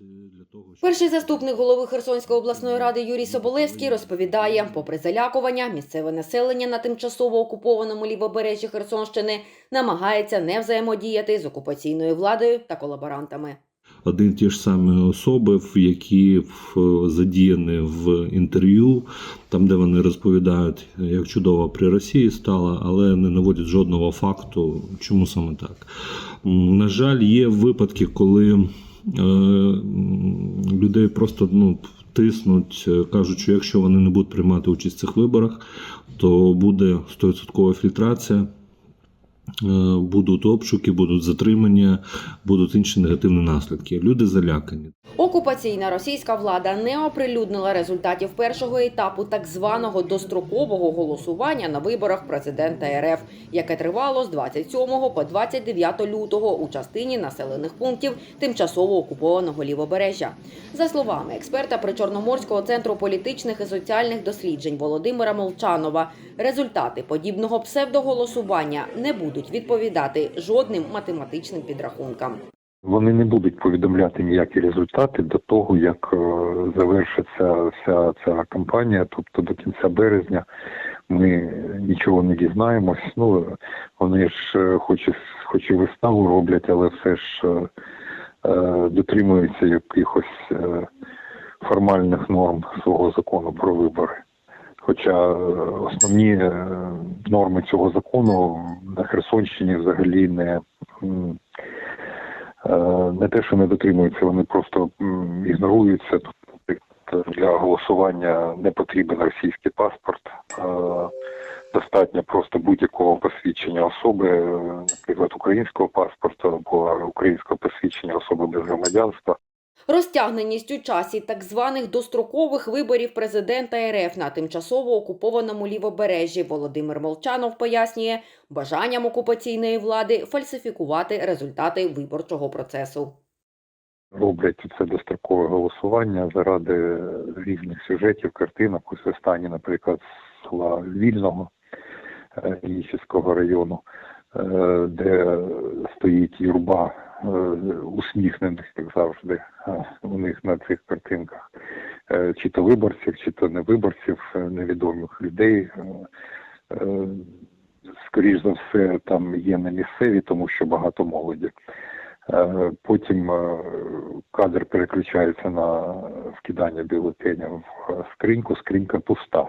для того, щоб Перший заступник голови Херсонської обласної ради Юрій Соболевський розповідає, попри залякування, місцеве населення на тимчасово окупованому лівобережжі Херсонщини намагається не взаємодіяти з окупаційною владою та колаборантами. один ті ж самі особи, в які задіяні в інтерв'ю, там де вони розповідають, як чудово при Росії стало, але не наводять жодного факту, чому саме так. На жаль, є випадки, коли людей просто ну, тиснуть, е, кажуть, що якщо вони не будуть приймати участь в цих виборах, то буде 100% фільтрація. Е, Будуть обшуки, будуть затримання, будуть інші негативні наслідки. Люди залякані. Окупаційна російська влада не оприлюднила результатів першого етапу так званого дострокового голосування на виборах президента РФ, яке тривало з 27 по 29 лютого у частині населених пунктів тимчасово окупованого лівобережжя. За словами експерта Причорноморського центру політичних і соціальних досліджень Володимира Молчанова, результати подібного псевдоголосування не будуть відповідати жодним математичним підрахункам. Вони не будуть повідомляти ніякі результати до того, як е, завершиться вся ця кампанія, тобто до кінця березня ми нічого не дізнаємось. Ну вони ж е, хоч і, хоч і виставу роблять, але все ж е, е, дотримуються якихось формальних норм свого закону про вибори. Хоча основні е, норми цього закону на Херсонщині взагалі не Е, не те, що не дотримуються, вони просто ігноруються. Для голосування не потрібен російський паспорт. Достатньо просто будь-якого посвідчення особи, наприклад, українського паспорту або українського посвідчення особи без громадянства. Розтягненість у часі так званих дострокових виборів президента РФ на тимчасово окупованому лівобережжі Володимир Молчанов пояснює бажанням окупаційної влади фальсифікувати результати виборчого процесу. роблять це дострокове голосування заради різних сюжетів, картинок. Ось останні, наприклад, села Вільного е, Ніщівського району, е, де стоїть юрба усміхнених, як завжди, е, у них на цих картинках, Е, чи то виборців, чи то не виборців, е, невідомих людей. Е, е, Скоріш за все, там є не місцеві, тому що багато молоді. Е, Потім е, кадр переключається на вкидання бюлетеня в е, скриньку, скринька пуста,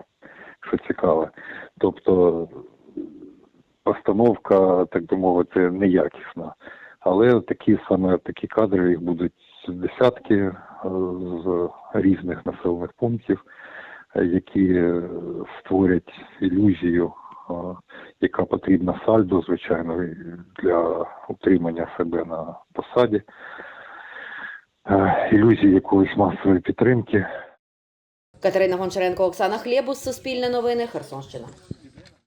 що цікаве. Тобто постановка, так би мовити, неякісна. Але такі саме такі кадри їх будуть десятки е, з різних населених пунктів, е, які е, створять ілюзію яка потрібна сальдо, звичайно, для утримання себе на посаді, ілюзії якоїсь масової підтримки. Катерина Гончаренко, Оксана Хлєбус, Суспільне новини, Херсонщина.